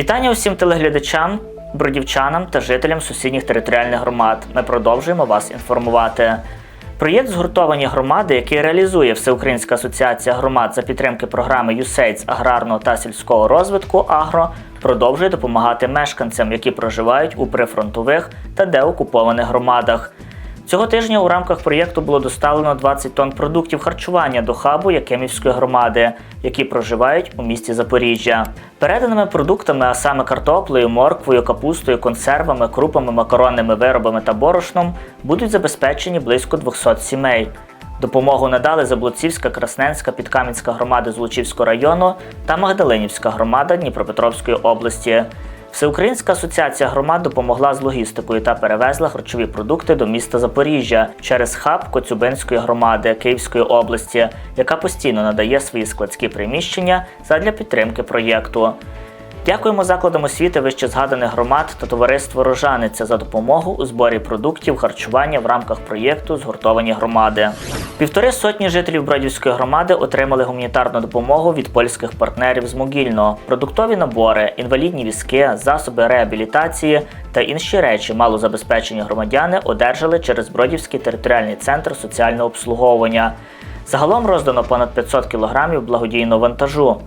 Вітання усім телеглядачам, бродівчанам та жителям сусідніх територіальних громад. Ми продовжуємо вас інформувати. Проєкт згуртовані громади, який реалізує Всеукраїнська асоціація громад за підтримки програми з аграрного та сільського розвитку Агро, продовжує допомагати мешканцям, які проживають у прифронтових та деокупованих громадах. Цього тижня у рамках проєкту було доставлено 20 тонн продуктів харчування до хабу Якимівської громади, які проживають у місті Запоріжжя. Переданими продуктами, а саме картоплею, морквою, капустою, консервами, крупами, макаронними виробами та борошном, будуть забезпечені близько 200 сімей. Допомогу надали Заблоцівська, Красненська, Підкам'янська громади Злочівського району та Магдалинівська громада Дніпропетровської області. Всеукраїнська асоціація громад допомогла з логістикою та перевезла харчові продукти до міста Запоріжжя через хаб Коцюбинської громади Київської області, яка постійно надає свої складські приміщення задля підтримки проєкту. Дякуємо закладам освіти вище згаданих громад та товариству Рожаниця за допомогу у зборі продуктів харчування в рамках проєкту Згуртовані громади. Півтори сотні жителів Бродівської громади отримали гуманітарну допомогу від польських партнерів з Могільного, продуктові набори, інвалідні візки, засоби реабілітації та інші речі малозабезпечені громадяни одержали через Бродівський територіальний центр соціального обслуговування. Загалом роздано понад 500 кілограмів благодійного вантажу.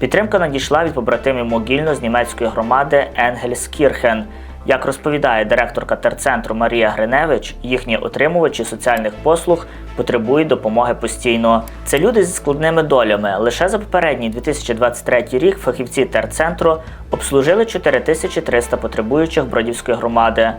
Підтримка надійшла від побратимів Могільно з німецької громади Енгельскірхен. Як розповідає директорка терцентру Марія Гриневич, їхні отримувачі соціальних послуг потребують допомоги постійно. Це люди зі складними долями. Лише за попередній 2023 рік фахівці терцентру обслужили 4300 потребуючих Бродівської громади.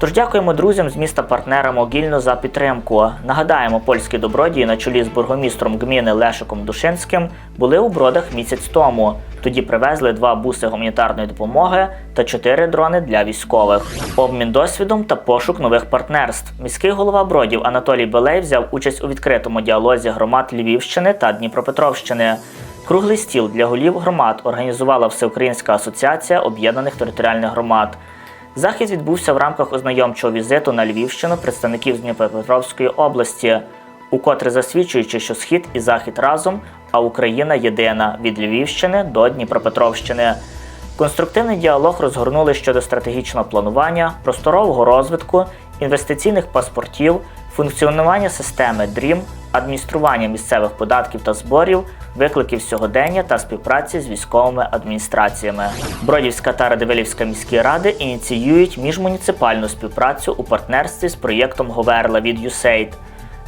Тож дякуємо друзям з міста партнера Могільно за підтримку. Нагадаємо, польські добродії на чолі з бургомістром гміни Лешиком Душинським були у бродах місяць тому. Тоді привезли два буси гуманітарної допомоги та чотири дрони для військових. Обмін досвідом та пошук нових партнерств. Міський голова бродів Анатолій Белей взяв участь у відкритому діалозі громад Львівщини та Дніпропетровщини. Круглий стіл для голів громад організувала Всеукраїнська асоціація об'єднаних територіальних громад. Захід відбувся в рамках ознайомчого візиту на Львівщину представників з Дніпропетровської області, укотре засвідчуючи, що схід і захід разом, а Україна єдина від Львівщини до Дніпропетровщини. Конструктивний діалог розгорнули щодо стратегічного планування, просторового розвитку, інвестиційних паспортів, функціонування системи DREAM, адміністрування місцевих податків та зборів, викликів сьогодення та співпраці з військовими адміністраціями. Бродівська та Радивилівська міські ради ініціюють міжмуніципальну співпрацю у партнерстві з проєктом Говерла від USAID.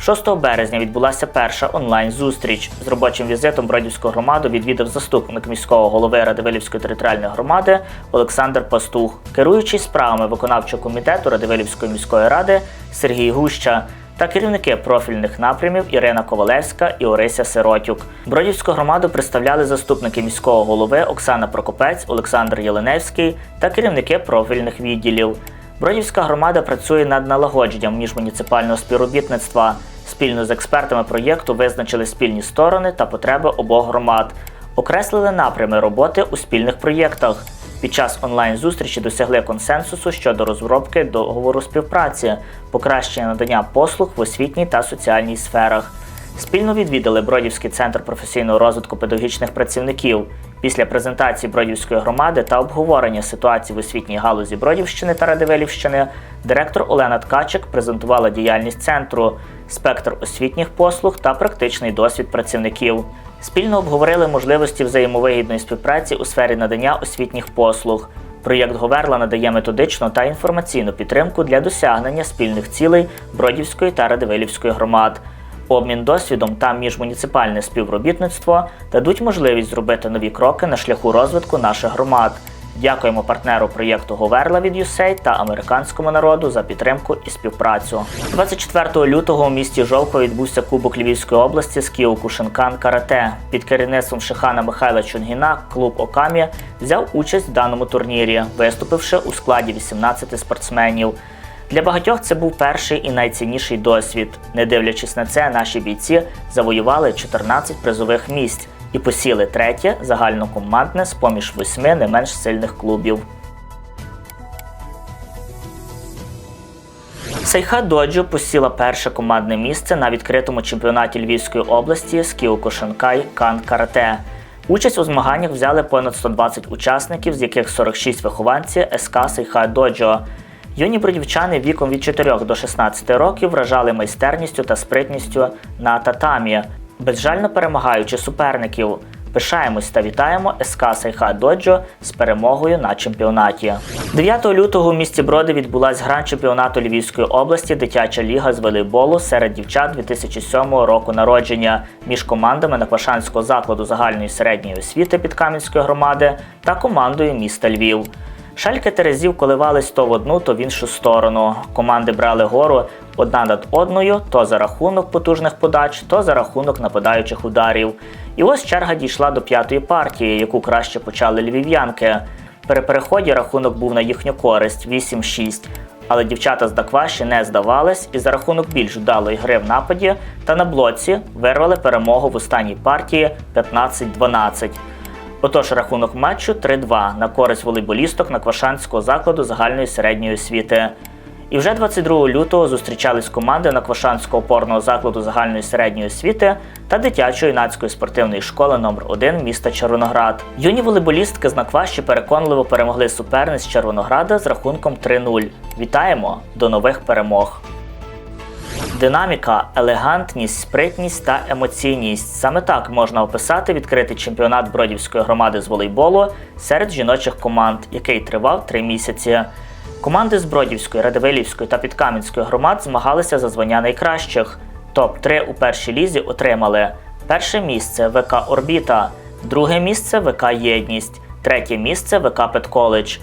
6 березня відбулася перша онлайн-зустріч. З робочим візитом Бродівську громаду відвідав заступник міського голови Радивилівської територіальної громади Олександр Пастух, керуючий справами виконавчого комітету Радивилівської міської ради Сергій Гуща та керівники профільних напрямів Ірина Ковалевська і Орися Сиротюк. Бродівську громаду представляли заступники міського голови Оксана Прокопець, Олександр Єленевський та керівники профільних відділів. Бродівська громада працює над налагодженням міжмуніципального співробітництва. Спільно з експертами проєкту визначили спільні сторони та потреби обох громад, окреслили напрями роботи у спільних проєктах. Під час онлайн-зустрічі досягли консенсусу щодо розробки договору співпраці, покращення надання послуг в освітній та соціальній сферах. Спільно відвідали Бродівський центр професійного розвитку педагогічних працівників. Після презентації Бродівської громади та обговорення ситуації в освітній галузі Бродівщини та Радивилівщини директор Олена Ткачик презентувала діяльність центру, спектр освітніх послуг та практичний досвід працівників. Спільно обговорили можливості взаємовигідної співпраці у сфері надання освітніх послуг. Проєкт Говерла надає методичну та інформаційну підтримку для досягнення спільних цілей Бродівської та Радивилівської громад. Обмін досвідом та міжмуніципальне співробітництво дадуть можливість зробити нові кроки на шляху розвитку наших громад. Дякуємо партнеру проєкту Говерла від USAID та американському народу за підтримку і співпрацю. 24 лютого у місті Жовко відбувся Кубок Львівської області з Кіокушинкан Карате. Під керівництвом Шихана Михайла Чунгіна клуб Окамі взяв участь в даному турнірі, виступивши у складі 18 спортсменів. Для багатьох це був перший і найцінніший досвід. Не дивлячись на це, наші бійці завоювали 14 призових місць і посіли третє загальнокомандне з поміж восьми не менш сильних клубів. Сайха Доджо посіла перше командне місце на відкритому чемпіонаті Львівської області з Кіокушинкай Кан Карате. Участь у змаганнях взяли понад 120 учасників, з яких 46 вихованці СК Сейхай Доджо. Юні бродівчани віком від 4 до 16 років вражали майстерністю та спритністю на татамі, безжально перемагаючи суперників. Пишаємось та вітаємо СК Сайха Доджо з перемогою на чемпіонаті. 9 лютого у місті Броди відбулась гран чемпіонату Львівської області Дитяча ліга з волейболу серед дівчат 2007 року народження між командами Наквашанського закладу загальної середньої освіти Підкам'янської громади та командою міста Львів. Шальки Терезів коливались то в одну, то в іншу сторону. Команди брали гору одна над одною, то за рахунок потужних подач, то за рахунок нападаючих ударів. І ось черга дійшла до п'ятої партії, яку краще почали львів'янки. При переході рахунок був на їхню користь 8-6. Але дівчата з Дакваші не здавались і за рахунок більш вдалої гри в нападі та на блоці вирвали перемогу в останній партії 15-12. Отож, рахунок матчу 3-2 на користь волейболісток Наквашанського закладу загальної середньої освіти. І вже 22 лютого зустрічались команди Наквашанського опорного закладу загальної середньої освіти та дитячо-юнацької спортивної школи номер 1 міста Червоноград. Юні волейболістки з Накваші переконливо перемогли суперниць Червонограда з рахунком 3-0. Вітаємо! До нових перемог! Динаміка, елегантність, спритність та емоційність. Саме так можна описати відкритий чемпіонат Бродівської громади з волейболу серед жіночих команд, який тривав три місяці. Команди з Бродівської, Радивилівської та Підкам'янської громад змагалися за звання найкращих. Топ-3 у першій лізі отримали перше місце ВК Орбіта, друге місце ВК Єдність, третє місце ВК Петколедж.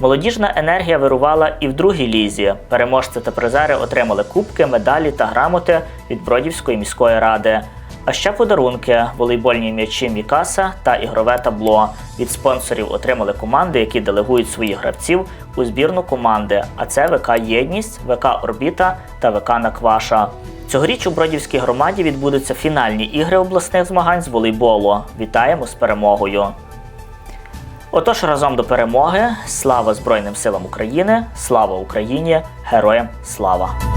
Молодіжна енергія вирувала і в другій лізі. Переможці та призери отримали кубки, медалі та грамоти від Бродівської міської ради. А ще подарунки, волейбольні м'ячі Мікаса та ігрове табло. Від спонсорів отримали команди, які делегують своїх гравців у збірну команди. А це ВК Єдність, ВК Орбіта та ВК Накваша. Цьогоріч у Бродівській громаді відбудуться фінальні ігри обласних змагань з волейболу. Вітаємо з перемогою! Отож, разом до перемоги. Слава Збройним силам України! Слава Україні! Героям слава!